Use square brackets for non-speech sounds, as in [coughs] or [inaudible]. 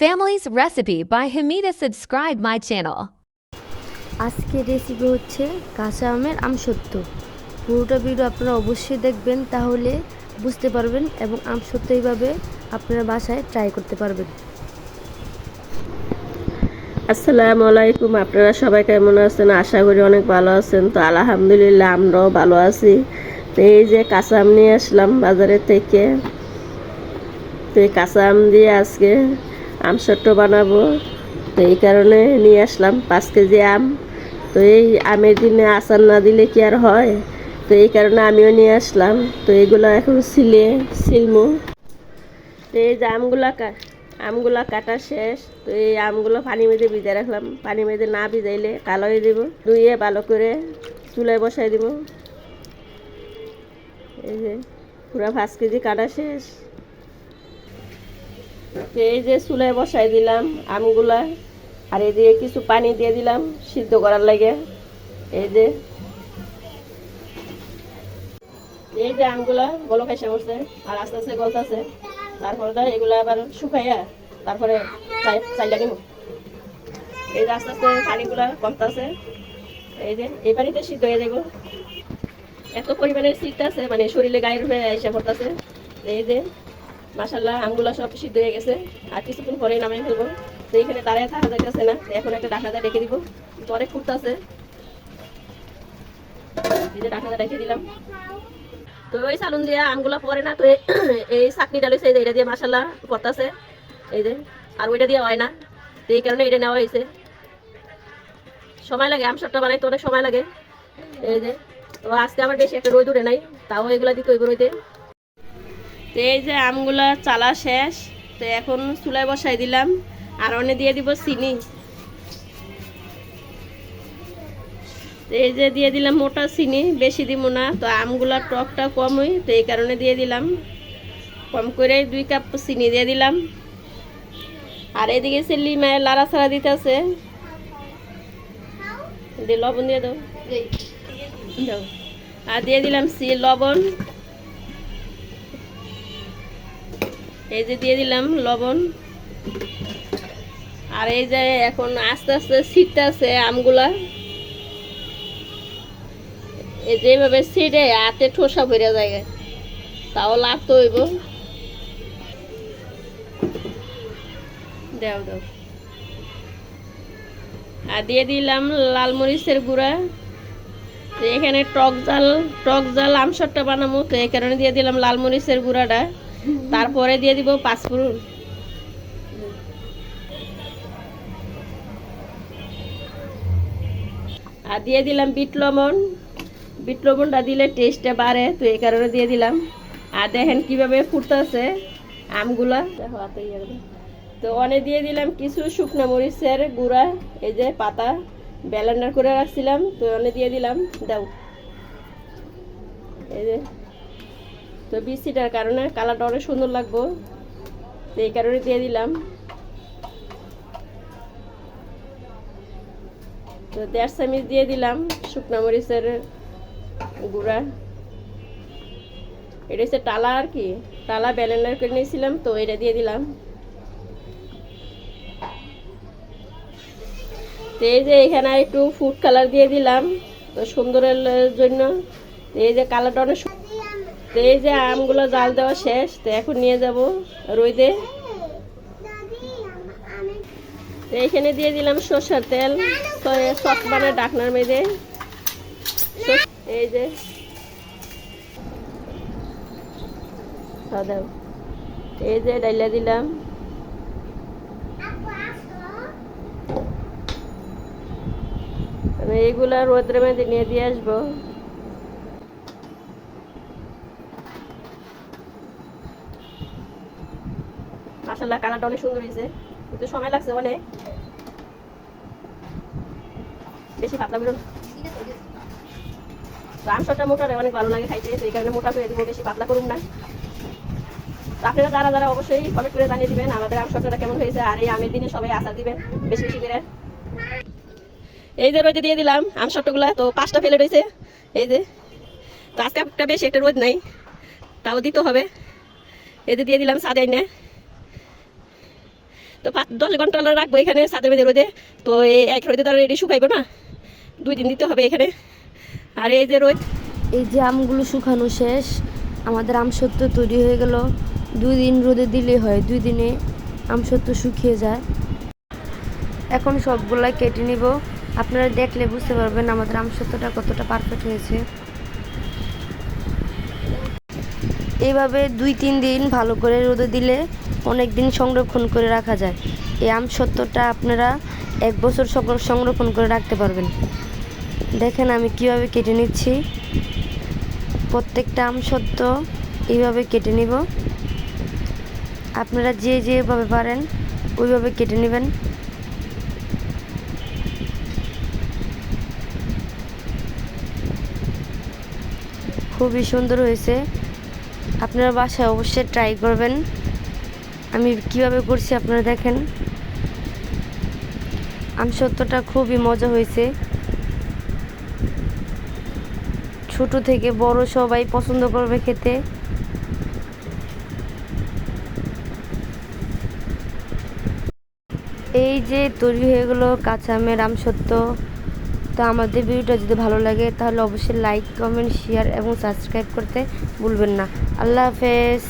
Family's Recipe by Hamida. Subscribe my channel. আজকের recipe হচ্ছে কাঁচা আমের আমসত্ত্ব পুরোটা ভিডিও আপনারা অবশ্যই দেখবেন তাহলে বুঝতে পারবেন এবং আমসত্ত্ব এইভাবে আপনারা বাসায় ট্রাই করতে পারবেন। আসসালামু আলাইকুম আপনারা সবাই কেমন আছেন? আশা করি অনেক ভালো আছেন। তো আলহামদুলিল্লাহ আমরাও ভালো আছি। তো এই যে কাঁচা আম নিয়ে আসলাম বাজারের থেকে। তো এই কাঁচা আম দিয়ে আজকে আম সট্ট বানাবো। তো এই কারণে নিয়ে আসলাম, পাঁচ কেজি আম। তো এই আমের দিনে আচার না দিলে কি আর হয়? তো এই কারণে আমিও নিয়ে আসলাম। তো এগুলো এখন সিলে সিলমু তো এই যে আমগুলা আমগুলা কাটা শেষ। তো এই আমগুলো পানি মেঝে ভিজে রাখলাম। পানি মেঝে না ভিজাইলে কালো হয়ে দিব ধুয়ে ভালো করে চুলায় বসাই দিব। এই যে পুরো পাঁচ কেজি কাটা শেষ। তো এই যে চুলায় বসাই দিলাম আমগুলা, আর এই দিয়ে কিছু পানি দিয়ে দিলাম সিদ্ধ করার লাগে। এই যে এই যে আমগুলা গলো খাইসা করছে আর আস্তে আস্তে গলতাছে। তারপরে তো এগুলো আবার শুকাইয়া তারপরে চাই- চাইলা নিব এই যে আস্তে আস্তে পানিগুলা কমতাছে এই যে, এই পানিতে সিদ্ধ হয়ে যাব এত পরিমাণে শীত আছে মানে শরীরে গায়ের হয়ে এসে পড়তেছে। এই যে মাসাল্লাহ আমগুলা সব সিদ্ধ হয়ে গেছে। আর কিছুক্ষণ পরে নামাই ফেলব। তো এইখানে দাঁড়ায় থাকা যাইতেছে না। এখন একটা ডাকাতে রেখে দিব। পরে ফুটতেছে [coughs] যে এটা দিয়ে এই যে, আর ওইটা দিয়ে হয় না। এই কারণে এটা নেওয়া হয়েছে সময় লাগে অনেক সময় লাগে। এই যে, তো আজকে আমার বেশি একটা রোদ উঠে নাই। তাও এগুলা দিতে তো এই যে আমগুলা চালা শেষ, তো এখন চুলায় বসাই দিলাম। আর অনে দিয়ে দিব চিনি। এই যে দিয়ে দিলাম মোটা চিনি, বেশি দিব না, তো আমগুলা টকটা কমই তো এই কারণে দিয়ে দিলাম। কম করে দুই কাপ চিনি দিয়ে দিলাম। আর এদিকে সে লিমায় লাড়া ছাড়া দিতেছে। দিয়ে লবণ দিয়ে দাও। আর দিয়ে দিলাম সি লবণ। এই যে দিয়ে দিলাম লবণ। আর এই যে এখন আস্তে আস্তে শীতটা আছে আমগুলা। এই যেভাবে ছিটে হাতে ঠোসা ভরে যায়। তাও লাগতো হইব। দাও দাও। আর দিয়ে দিলাম লাল মরিচের গুঁড়া। এখানে টক জাল টক জাল আমসরটা বানাবো, তো এই কারণে দিয়ে দিলাম লাল মরিচের গুঁড়াটা। তারপরে দিয়ে দিব পাঁচফোড়ন আর দিয়ে দিলাম বিট লবণ। বিট লবণটা দিলে টেস্টটা বাড়ে, তো এই কারণে দিয়ে দিলাম। আর দেখেন কীভাবে ফুটতেছে আমগুলা। হাতে ইয়ে। তো অনেক দিয়ে দিলাম কিছু শুকনো মরিচের গুঁড়া, এই যে পাতা ব্যালেন্ডার করে রাখছিলাম, তো অনেক দিয়ে দিলাম। দাও। এই যে তো বৃষ্টিটার কারণে কালারটা অনেক সুন্দর লাগবো। তো এই কারণে দিয়ে দিলাম। তো দেড় চামিচ দিয়ে দিলাম শুকনো মরিচের গুঁড়া। এটা হচ্ছে টালা আর কি, টালা ব্যালেন্ডার করে নিয়েছিলাম, তো এটা দিয়ে দিলাম। তো এই যে এখানে একটু ফুড কালার দিয়ে দিলাম, তো সুন্দরের জন্য। এই যে কালারটা অনেক এই যে আমগুলো জাল দেওয়া শেষ, তো এখন নিয়ে যাব রইদে তো এইখানে দিয়ে দিলাম সর্ষের তেল সস মানে ডাকনার মেয়েদে এই যে। দাও। এই যে ডাইলা দিলাম। আমি এইগুলা রোদ্রে মেয়েদের নিয়ে দিয়ে আসব। মাসাল্লাহ কালারটা অনেক সুন্দর হয়েছে। কিন্তু সময় লাগছে অনেক বেশি পাতলা বেরোন রামসটা মোটা অনেক ভালো লাগে খাইতে সেই কারণে মোটা করে দিব, বেশি পাতলা করুন না। আপনারা যারা যারা অবশ্যই কমেন্ট করে জানিয়ে দিবেন, আমাদের আমসটা কেমন হয়েছে, আর এই আমের দিনে সবাই আচার দিবেন, বেশি বেশি করে। এই যে রোদে দিয়ে দিলাম আমসট্টগুলা তো পাঁচটা ফেলে রয়েছে। এই যে, তো আজকে বেশি একটা রোদ নাই, তাও দিতে হবে। এই যে দিয়ে দিলাম সাদাই না তো দশ ঘণ্টা রাখব এখানে, সাথে বেঁধে রোদে। তো এই এক রোদে তারা রেডি শুকাইবো না। দুই দিন দিতে হবে এখানে। আর এই যে রোদ। এই যে আমগুলো শুকানো শেষ, আমাদের আম সত্য তৈরি হয়ে গেল। দুই দিন রোদে দিলেই হয়, দুই দিনে আম সত্য শুকিয়ে যায়। এখন সবগুলা কেটে নিব। আপনারা দেখলে বুঝতে পারবেন আমাদের আম সত্যটা কতটা পারফেক্ট হয়েছে। এইভাবে দুই তিন দিন ভালো করে রোদে দিলে অনেক দিন সংরক্ষণ করে রাখা যায়। এই আম সত্যটা আপনারা এক বছর সংর- সংরক্ষণ করে রাখতে পারবেন। দেখেন আমি কীভাবে কেটে নিচ্ছি। প্রত্যেকটা আম সত্য, এইভাবে কেটে নিব। আপনারা যে যেভাবে পারেন, ওইভাবে কেটে নেবেন। খুবই সুন্দর হয়েছে। আপনারা বাসায় অবশ্যই ট্রাই করবেন। আমি কীভাবে করছি আপনারা দেখেন। আম সত্যটা খুবই মজা হয়েছে। ছোট থেকে বড় সবাই পছন্দ করবে খেতে। এই যে তৈরি হয়ে গেলো কাঁচা আমের আম সত্য। তো আমাদের ভিডিওটা যদি ভালো লাগে, তাহলে অবশ্যই লাইক কমেন্ট শেয়ার এবং সাবস্ক্রাইব করতে ভুলবেন না। আল্লাহ হাফেজ।